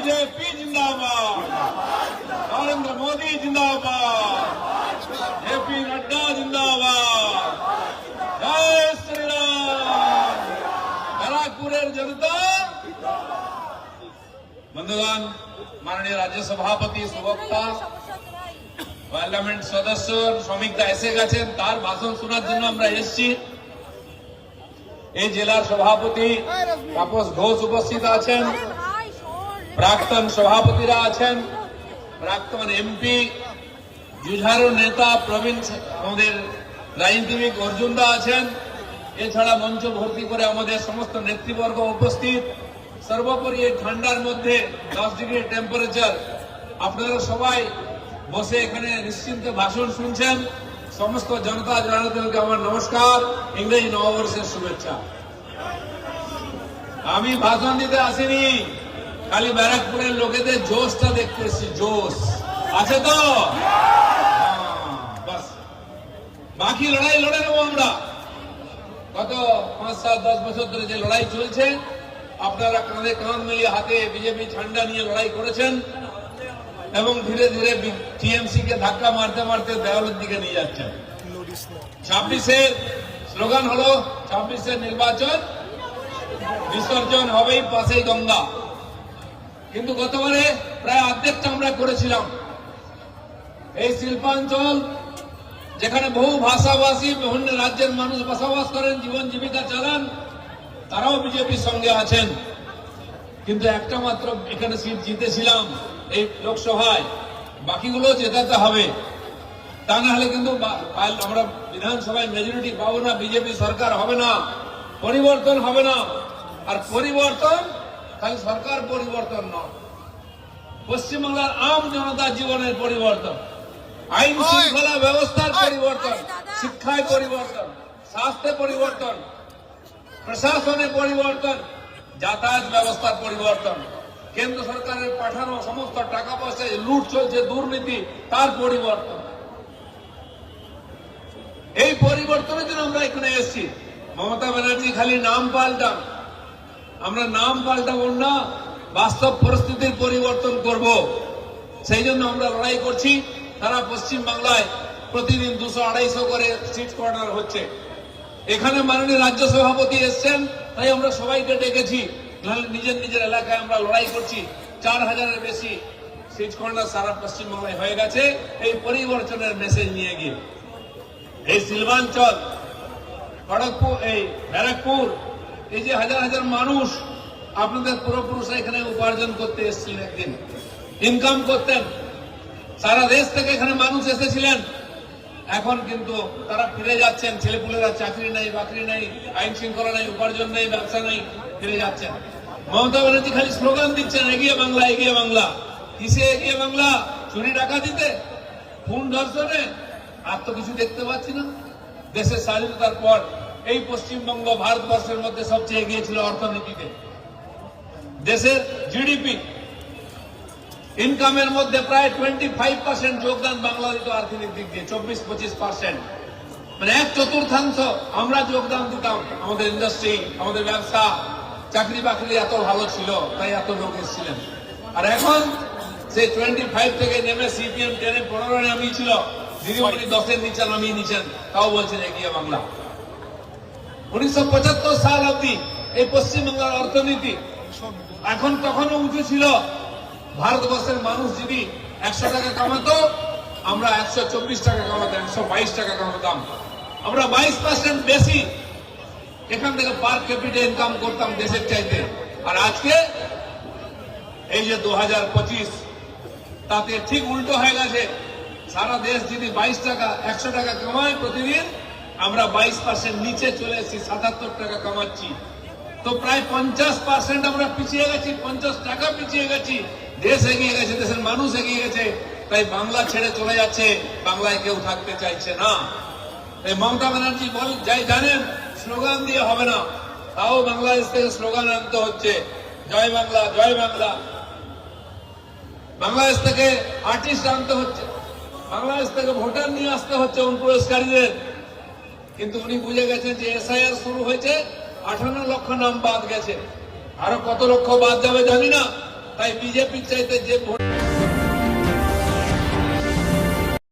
BJP जिंदाबाद नरेंद्र मोदी जिंदाबाद JP Nadda जिंदाबाद जय श्री राम ব্যারাকপুরের জনতা বন্ধুগণ মাননীয় রাজ্য সভাপতি সুবক্তা পার্লামেন্ট সদস্য শ্রমিকরা এসে গেছেন তার ভাষণ শোনার জন্য আমরা এসেছি এই জেলার সভাপতি তাপস ঘোষ উপস্থিত আছেন প্রাক্তন সভাপতিরা আছেন, প্রাক্তন এমপি জুঝারু নেতা প্রবীণ আমাদের রাজনীতিবিদ অর্জুনদা আছেন। এছাড়া মঞ্চ ভর্তি করে আমাদের সমস্ত নেতৃবর্গ উপস্থিত। সর্বোপরি এই ঠান্ডার মধ্যে দশ ডিগ্রি টেম্পারেচার আপনারা সবাই বসে এখানে নিশ্চিন্তে ভাষণ শুনছেন। সমস্ত জনতা জনার্দনকে আমার নমস্কার। ইংরেজি নববর্ষের শুভেচ্ছা। আমি ভাষণ দিতে আসিনি। খালি ব্যারাকপুরের লোকেদের জোশটা দেখতে এসেছি জোশ। আছে তো? হ্যাঁ, বাকি লড়াই লড়ে নেব আমরা। গত পাঁচ সাত দশ বছর ধরে যে লড়াই চলছে আপনারা কাঁধে কাঁধ মিলিয়ে হাতে বিজেপি ঝান্ডা নিয়ে লড়াই করেছেন এবং ধীরে ধীরে টিএমসি কে ধাক্কা মারতে মারতে দেওয়ালের দিকে নিয়ে যাচ্ছেন। ছাব্বিশের স্লোগান হলো ছাব্বিশের নির্বাচন বিসর্জন হবেই পাশেই গঙ্গা। কিন্তু গতবারে প্রায় অর্ধেকটা আমরা করেছিলাম। এই শিল্পাঞ্চল, যেখানে বহু ভাষাভাষী, বিভিন্ন রাজ্যের মানুষ বসবাস করেন, জীবন জীবিকা চালান, তারাও বিজেপির সঙ্গে আছেন। কিন্তু একটা মাত্র এখানে সিট জিতেছিলাম এই লোকসভায়। বাকিগুলো জেতাতে হবে। তা না হলে কিন্তু আমরা বিধানসভায় মেজরিটি পাবো না, বিজেপি সরকার হবে না, পরিবর্তন হবে না। আর পরিবর্তন খালি সরকার পরিবর্তন নয়। পশ্চিমবাংলার আম জনতা জীবনের পরিবর্তন। আইন শৃঙ্খলা ব্যবস্থার পরিবর্তন। শিক্ষায় পরিবর্তন। স্বাস্থ্যে পরিবর্তন। প্রশাসনে পরিবর্তন। যাতায়াত ব্যবস্থার পরিবর্তন। কেন্দ্র সরকারের পাঠানো সমস্ত টাকা পয়সা লুট চলছে দুর্নীতি তার পরিবর্তন। এই পরিবর্তনের জন্য আমরা এখানে এসেছি। মমতা ব্যানার্জি খালি নাম পাল্টান। আমরা নাম পাল্টাবো না, বাস্তব পরিস্থিতির পরিবর্তন করব। সেই জন্য আমরা লড়াই করছি। সারা পশ্চিম বাংলায় প্রতিদিন দুশো আড়াইশো করে সিট কর্নার হচ্ছে। এখানে মাননীয় রাজ্য সভাপতি এসছেন, তাই আমরা সবাইকে ডেকেছি। নিজের নিজের এলাকায় আমরা লড়াই করছি। চার হাজারের বেশি সিট কর্নার সারা পশ্চিম বাংলায় হয়ে গেছে। এই পরিবর্তনের মেসেজ নিয়ে গিয়ে। এই শিল্পাঞ্চল খড়গপুর, এই ব্যারাকপুর এই যে হাজার হাজার মানুষ আপনাদের পূর্বপুরুষরা এখানে উপার্জন করতে এসেছিলেন একদিন। ইনকাম করতেন। সারা দেশ থেকে এখানে মানুষ এসেছিলেন। এখন কিন্তু তারা ফিরে যাচ্ছেন। ছেলেপুলেরা চাকরি নাই, বাকরি নাই, আইন শৃঙ্খলা নাই, উপার্জন নেই, ব্যবসা নাই, ফিরে যাচ্ছেন। মমতা ব্যানার্জি খালি স্লোগান দিচ্ছেন, এগিয়ে বাংলা এগিয়ে বাংলা। কিসে এগিয়ে বাংলা? চুরি ডাকাতিতে? খুন ধর্ষণে? আর তো কিছু দেখতে পাচ্ছি না। দেশের স্বাধীনতার পর এই পশ্চিমবঙ্গ ভারতবর্ষের মধ্যে সবচেয়ে এগিয়ে ছিল অর্থনীতিতে। দেশের জিডিপি ইনকামের মধ্যে প্রায় টোয়েন্টি ফাইভ পার্সেন্ট যোগদান বাংলা দিত আর্থিক দিক দিয়ে চব্বিশ পঁচিশ পার্সেন্ট মানে এক চতুর্থাংশ আমরা যোগদান দিতাম আমাদের ইন্ডাস্ট্রি আমাদের ব্যবসা। চাকরি বাকরি এত ভালো ছিল তাই এত লোক এসেছিলেন। আর এখন সেই টোয়েন্টি ফাইভ থেকে নেমে সিপিএম টেনে পনেরো নামিয়ে ছিল। দিদিমণি দশের নিচে নামিয়ে নিচ্ছেন তাও বলছেন এগিয়ে বাংলা। উনিশশো পঁচাত্তর সাল অব্দি এই পশ্চিমবাংলার অর্থনীতি এখন তখনও উঁচু ছিল। ভারতবর্ষের মানুষ যদি একশো টাকা কামাতো, আমরা একশো চব্বিশ টাকা কামাতাম একশো বাইশ টাকা কামাতাম। আমরা বাইশ পার্সেন্ট বেশি এখান থেকে পার ক্যাপিটাল ইনকাম করতাম দেশের চাইতে। আর আজকে এই যে দু হাজার পঁচিশ, তাতে ঠিক উল্টো হয়ে গেছে। সারা দেশ যদি বাইশ টাকা, একশো টাকা কামায় প্রতিদিন আমরা বাইশ পার্সেন্ট নিচে চলে এসেছি, সাতাত্তর টাকা কামাচ্ছি। তো প্রায় পঞ্চাশ পার্সেন্ট আমরা পিছিয়ে গেছি, পঞ্চাশ টাকা পিছিয়ে গেছি। দেশ এগিয়ে গেছে, দেশের মানুষ এগিয়ে গেছে। তাই বাংলা ছেড়ে চলে যাচ্ছে, বাংলায় কেউ থাকতে চাইছে না। এই মমতা ব্যানার্জি বল, যাই জানেন, স্লোগান দিয়ে হবে না। তাও বাংলাদেশ থেকে স্লোগান আনতে হচ্ছে। জয় বাংলা জয় বাংলা। বাংলাদেশ থেকে আর্টিস্ট আনতে হচ্ছে। বাংলাদেশ থেকে ভোটার নিয়ে আসতে হচ্ছে অনুপ্রবেশকারীদের কিন্তু উনি বুঝে গেছেন যে এসআইআর শুরু হয়েছে আঠান্ন লক্ষ নাম বাদ গেছে। আরও কত লক্ষ বাদ যাবে জানি না, তাই বিজেপির চাইতে যে ভোট